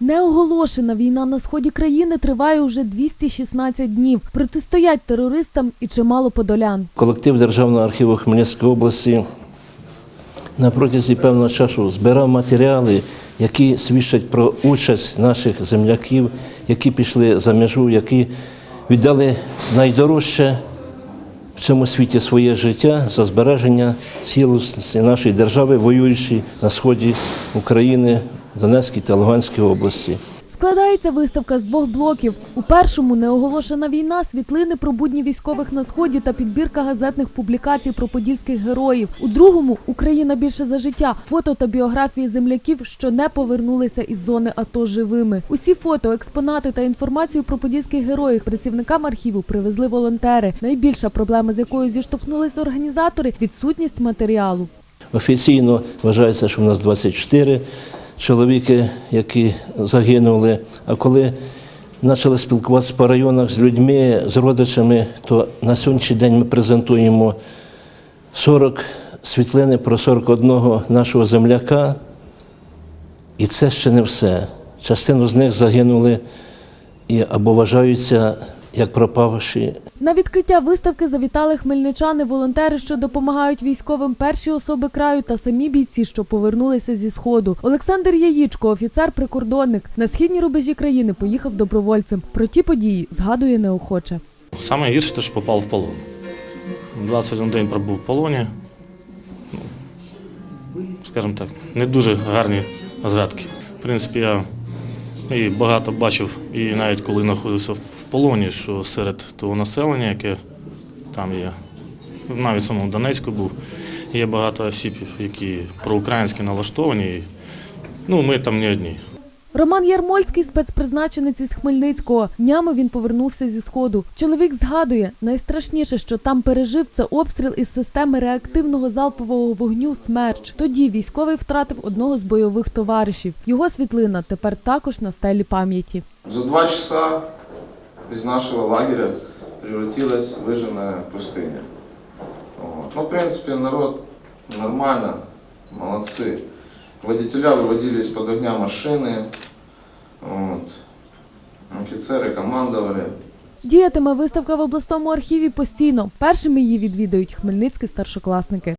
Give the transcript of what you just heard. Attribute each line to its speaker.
Speaker 1: Неоголошена війна на сході країни триває уже 216 днів. Протистоять терористам і чимало подолян.
Speaker 2: Колектив Державного архіву Хмельницької області на протязі певного часу збирав матеріали, які свідчать про участь наших земляків, які пішли за межу, які віддали найдорожче в цьому світі своє життя за збереження цілісності нашої держави, воюючи на сході України, Донецькій та Луганській області.
Speaker 1: Складається виставка з двох блоків. У першому неоголошена війна, світлини про будні військових на сході та підбірка газетних публікацій про подільських героїв. У другому Україна більше за життя. Фото та біографії земляків, що не повернулися із зони АТО живими. Усі фото, експонати та інформацію про подільських героїв працівникам архіву привезли волонтери. Найбільша проблема, з якою зіштовхнулися організатори відсутність матеріалу.
Speaker 2: Офіційно вважається, що в нас 24 чоловіки, які загинули. А коли почали спілкуватися по районах з людьми, з родичами, то на сьогоднішній день ми презентуємо 40 світлини про 41 нашого земляка. І це ще не все. Частину з них загинули і або вважаються як пропавші
Speaker 1: На відкриття виставки завітали хмельничани, волонтери, що допомагають військовим, перші особи краю та самі бійці, що повернулися зі сходу. Олександр Яїчко, офіцер-прикордонник, на східні рубежі країни поїхав добровольцем. Про ті події згадує неохоче.
Speaker 3: Саме гірше, що попав в полон. 21 день пробув в полоні. Ну, Скажімо так, не дуже гарні згадки. В принципі, я і багато бачив, і навіть коли знаходився в полоні, що серед того населення, яке там є, навіть в самому Донецьку був, є багато осіб, які проукраїнськи налаштовані. І, ну, ми там не одні.
Speaker 1: Роман Ярмольський, спецпризначенець із Хмельницького. Днями він повернувся зі сходу. Чоловік згадує, найстрашніше, що там пережив, це обстріл із системи реактивного залпового вогню «Смерч». Тоді військовий втратив одного з бойових товаришів. Його світлина тепер також на стелі пам'яті.
Speaker 4: За два часа из нашего лагеря превратилась в выжженная пустыня. Вот. Ну, в принципе, народ нормально, молодцы. Водителя выводили из-под огня машины, вот. офицеры командовали.
Speaker 1: Діятиме виставка в обласному архіві постійно. Першими її відвідають хмельницькі старшокласники.